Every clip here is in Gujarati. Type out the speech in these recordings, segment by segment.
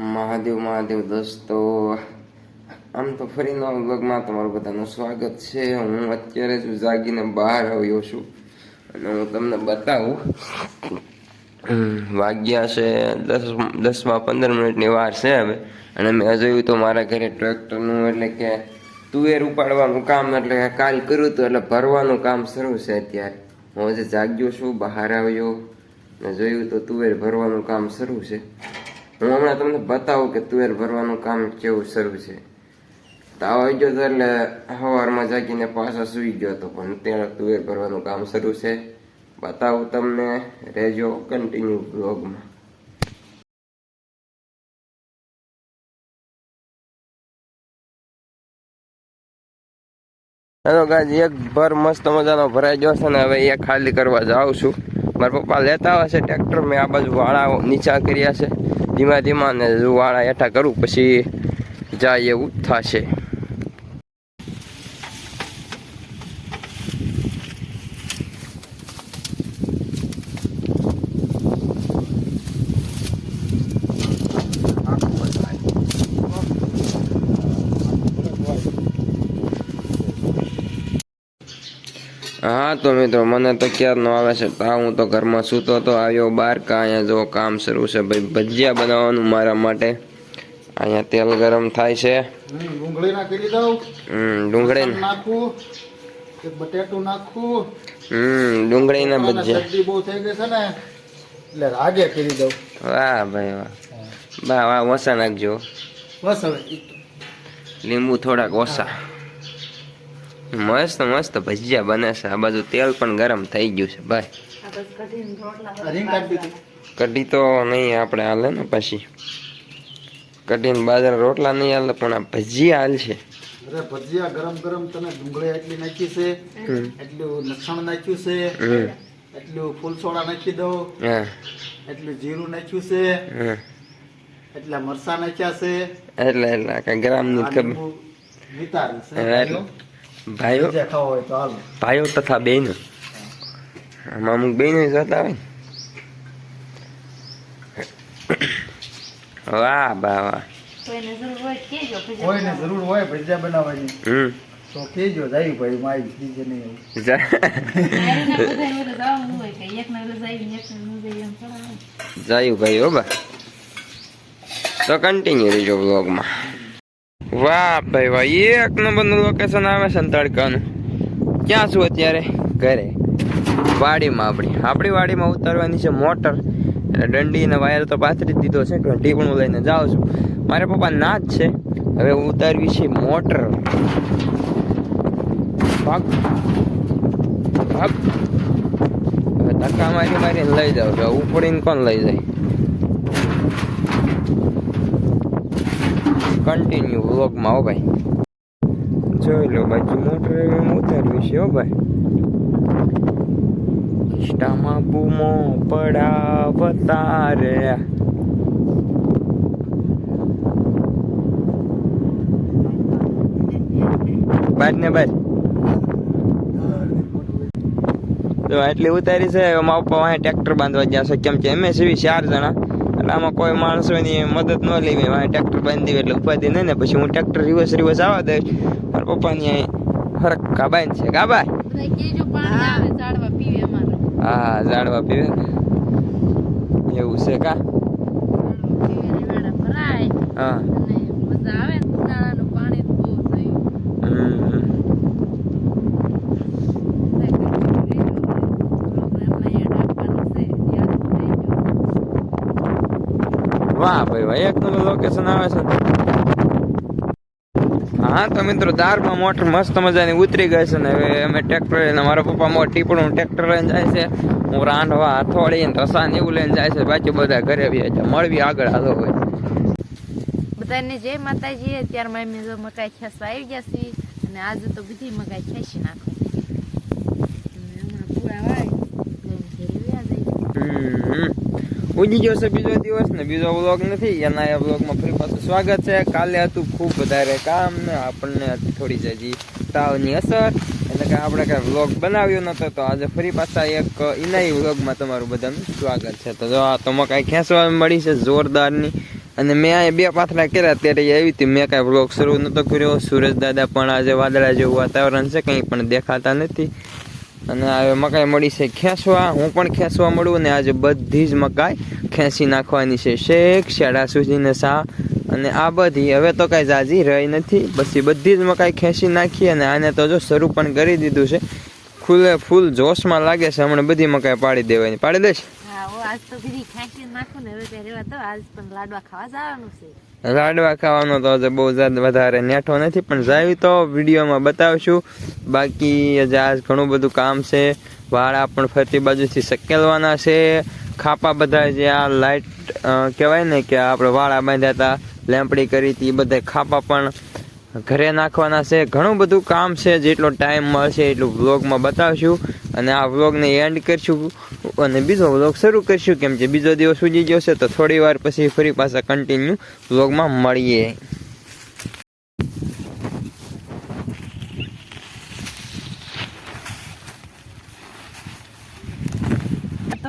મહાદેવ મહાદેવ દોસ્તો, આમ તો ફરી નવા બ્લોગમાં તમારું બધાનું સ્વાગત છે. હું અત્યારે જ જાગીને બહાર આવ્યો છું અને હું તમને બતાવું વાગ્યા છે દસ, દસમાં પંદર મિનિટની વાર છે હવે. અને મેં જોયું તો મારા ઘરે ટ્રેક્ટરનું એટલે કે તુવેર ઉપાડવાનું કામ એટલે કાલ કર્યું હતું એટલે ભરવાનું કામ શરૂ છે અત્યારે. હું હજી જાગ્યો છું, બહાર આવ્યો ને જોયું તો તુવેર ભરવાનું કામ શરૂ છે. હું હમણાં તમને બતાવું કે તુવેર ભરવાનું કામ કેવું શરૂ છે. તાવ આવી ગયો એટલે સવારમાં જાગીને પાછા સૂઈ ગયો હતો, પણ અત્યારે તુવેર ભરવાનું કામ શરૂ છે. બતાવું તમને, રહેજો કન્ટિન્યુ બ્લોગમાં હેલો ગાજ એક ભર મસ્ત મજાનો ભરાઈ ગયો છે ને હવે એ ખાલી કરવા જાઉં છું. મારા પપ્પા લેતા આવે છે ટ્રેક્ટર, મેં આ બાજુ વાળા નીચા કર્યા છે. ધીમા ધીમા ને વાળા હેઠા કરું પછી જાય એવું થશે હા તો મિત્રો મને તો ક્યારનો આવે છે તા હું તો ઘરમાં સૂતો તો આવ્યો બહાર કા અહીંયા જો કામ શરૂ છે ભાઈ ભજીયા બનાવવાનું મારા માટે. અહીંયા તેલ ગરમ થાય છે. ડુંગળી નાખી દઉં હમ ડુંગળી નાખું બટેટું નાખું. હમ ડુંગળીના અને ભજીયા. બહુ થઈ ગઈ છે ને એટલે રાગે કરી દઉં. વાહ ભાઈ વાહ. બા વાહ ઓછા નાખજો. હવે લીંબુ થોડાક ઓછા. મસ્ત મસ્ત ભજીયા બને છે. આ બાજુ તેલ પણ ગરમ થઈ ગયું છે. ભાઈ. કાઢી તો નહીં આપણે હાલે ને પછી. કઢીને બાજરા રોટલા નહીં હાલે પણ આ ભજીયા હાલ છે. ભજીયા ગરમ ગરમ તને ડુંગળી એટલી નાખી છે એટલું લસણ નાખ્યું છે હમ. એટલું ફૂલ સોડા નાખી દઉં હા. એટલું જીરું નાખ્યું છે હમ એટલા મરસા નાખ્યા છે. એટલે એટલે કઈ ગ્રામની આ ખબર. ભાઈઓ? હોય તો હાલો. ભાઈઓ તથા બહેનો? આમાં અમુક બહેનો જતા હોય ને. વાહ બા વાહ. કોઈને જરૂર હોય ભજીયા બનાવવાની. હમ. તો કહેજો જાય ભાઈ મારી બીજે નહીં. જાયું ભાઈ હો બા. તો કન્ટિન્યુ રહેજો બ્લોગમાં વાહ ભાઈ વાહ. એક નંબરનું લોકેશન આવે છે ને તડકાનું. ક્યાં છું અત્યારે? ઘરે. વાડીમાં આપણી. આપણી વાડીમાં ઉતારવાની છે મોટર. એટલે દંડી ને વાયર તો પાથરી જ દીધો છે. ઘંટી પણ હું લઈને જાઉં છું. મારા પપ્પા ના જ છે. હવે ઉતારવી છે મોટર. ભાગ. ભાગ. હવે ધક્કા મારી મારીને લઈ જાઉં છું. ઉપડીને કોણ લઈ જાય? કન્ટિન્યુ વ્લોગમાં હો ભાઈ. જોઈ લો, બાજુ મોટર ઉતાર્યું છે, હો ભાઈ. ઇન્સ્ટામાં બૂમો પડાવતા રે બાદ ને બાદ. તો આટલી ઉતારી છે મારા પપ્પા ટ્રેક્ટર બાંધવા ગયા છે, કેમ કે અમે સીવી ચાર જણા. આમાં કોઈ માણસોની મદદ ન લેવી મારે ટ્રેક્ટર બાંધી એટલે ઉપાધિ નહીં ને પછી હું ટ્રેક્ટર રિવર્સ રિવર્સ આવવા દઈશ. મારા પપ્પાની અહીં ફરક કાબાઈ છે. કાબા હા. ઝાડવા પીવે ને. એવું છે કા? હા. મજા આવે ને ઉનાળાનું પાણી તો બહુ થયું હમ. વાહ ભાઈ ભાઈ, એક નંબર લોકેશન આવે છે. હા, તો મિત્રો, દારમાં મોટર મસ્ત મજાની ઉતરી ગઈ છે ને, હવે અમે ટ્રેક્ટર લઈને, મારા પપ્પા મોટ ટીપણું ટ્રેક્ટર લઈને જાય છે. હું રાંધવા હથોડી ને રસાન એવું લઈને જાય છે, બાકી બધા ઘરે બી છે મળવી આગળ હાલો હોય બધાને જય માતાજી અત્યારમાં અમે જો મકાઈ ખેસવા આવી ગયા છીએ, અને આજે તો બધી મકાઈ ખેંચી નાખો અને હમણાં પૂરા વાળી લઈને ઘરે વ્યા જઈએ. હમ. ઉજી ગયો છે બીજો દિવસ ને બીજો વ્લોગ નથી, એના એ વ્લોગમાં ફરી પાછું સ્વાગત છે. કાલે હતું ખૂબ વધારે કામ ને આપણને હતી થોડી જજી તાવની અસર, એટલે કે આપણે કાંઈ વ્લોગ બનાવ્યો નતો, તો આજે ફરી પાછા એક ઇનાઈ વ્લોગમાં તમારું બધાનું સ્વાગત છે. તો જો આ તમે કાંઈ ખેંચવા મળી છે જોરદારની, અને મેં અહીંયા બે પાથરા કર્યા ત્યારે આવી હતી. મેં કાંઈ વ્લોગ શરૂ નહોતો કર્યો. સુરેશ દાદા પણ આજે વાદળા જેવું વાતાવરણ છે, કંઈ પણ દેખાતા નથી. અને હવે મકાઈ મળી છે ખેંચવા. હું પણ ખેંચવા મળું ને આજે બધી જ મકાઈ ખેંચી નાખવાની છે. શેક શેડા સુધીને સા અને આ બધી. હવે તો કાંઈ જાજી રહી નથી. પછી બધી જ મકાઈ ખેંચી નાખી અને આને તો જો શરૂ પણ કરી દીધું છે. ખુલ્લે ફૂલ જોશમાં લાગે છે. હમણાં બધી મકાઈ પાડી દેવાની. પાડી દઈશ? લાડવા ખાવાનો તો બહુ જ વધારે નેઠો નથી, પણ જાય તો વિડીયોમાં બતાવશું. બાકી હજી આજ ઘણું બધું કામ છે. વાળા પણ ફરતી બાજુથી સકેલવાના છે. ખાપા બધા જે આ લાઇટ કહેવાય ને કે આપણે વાળા બાંધ્યા હતા લેમ્પડી કરી હતી, એ બધા ખાપા પણ ઘરે નાખવાના છે. ઘણું બધું કામ છે, જેટલો ટાઈમ મળશે એટલું વ્લોગમાં બતાવશું. અને આ વ્લોગને એન્ડ કરીશું. અને બીજો વ્લોગ શરૂ કરીશું, કેમ કે બીજો દિવસ ઉજી ગયો છે, તો થોડી વાર પછી ફરી પાછા કન્ટિન્યુ વ્લોગમાં મળીએ.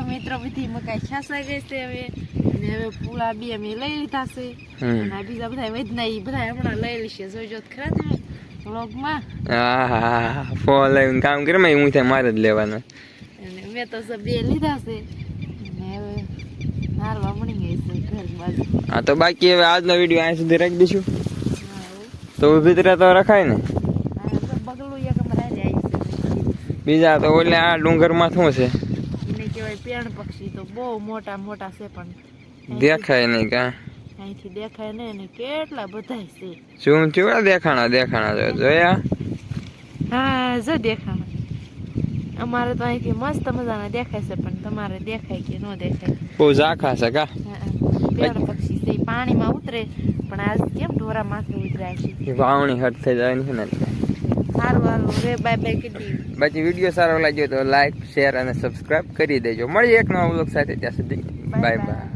મિત્રો બધી મકાઈ ખેંચાઈ ગઈ છે હવે. અને હવે પૂળા બે અમે લઈ લીધા છે. અને બીજા બધા વધના એ બધા હમણાં લઈ લેશે. જોજો ખરા તમે વ્લોગમાં હા ફોન લઈને કામ કરે મેં હું મારે જ લેવાના. અને મેં તો બે લીધા છે. હા તો બાકી હવે આજનો વીડિયો અહીં સુધી રાખી દઈશું. તો તરહ તો રખાય ને. બીજા તો ઓલે આ ડુંગરમાં શું છે? એને કહેવાય પેણ પક્ષી. તો બહુ મોટા મોટા છે પણ દેખાય નહીં કા? અહીંથી દેખાય ને એને કેટલા બધા છે. શું ચેવડા દેખાણા દેખાણા જોયા? હા જો દેખાણા. અમારે તો અહીંથી મસ્ત મજાના દેખાય છે પણ તમારે દેખાય કે ન દેખાય. બહુ ઝાખા છે કા? હા, પક્ષી છે પાણીમાં ઉતરે પણ આજ કેમ ઢોરા માથે ઉતરાય છે? વાવણી હટ થઈ જાય છે ને સારું સારું રે બાય બાય કીધી. બાકી વીડિયો સારો લાગ્યો તો લાઈક શેર અને સબસ્ક્રાઇબ કરી દેજો. મળીએ એક નવા વ્લોગ સાથે ત્યાં સુધી બાય બાય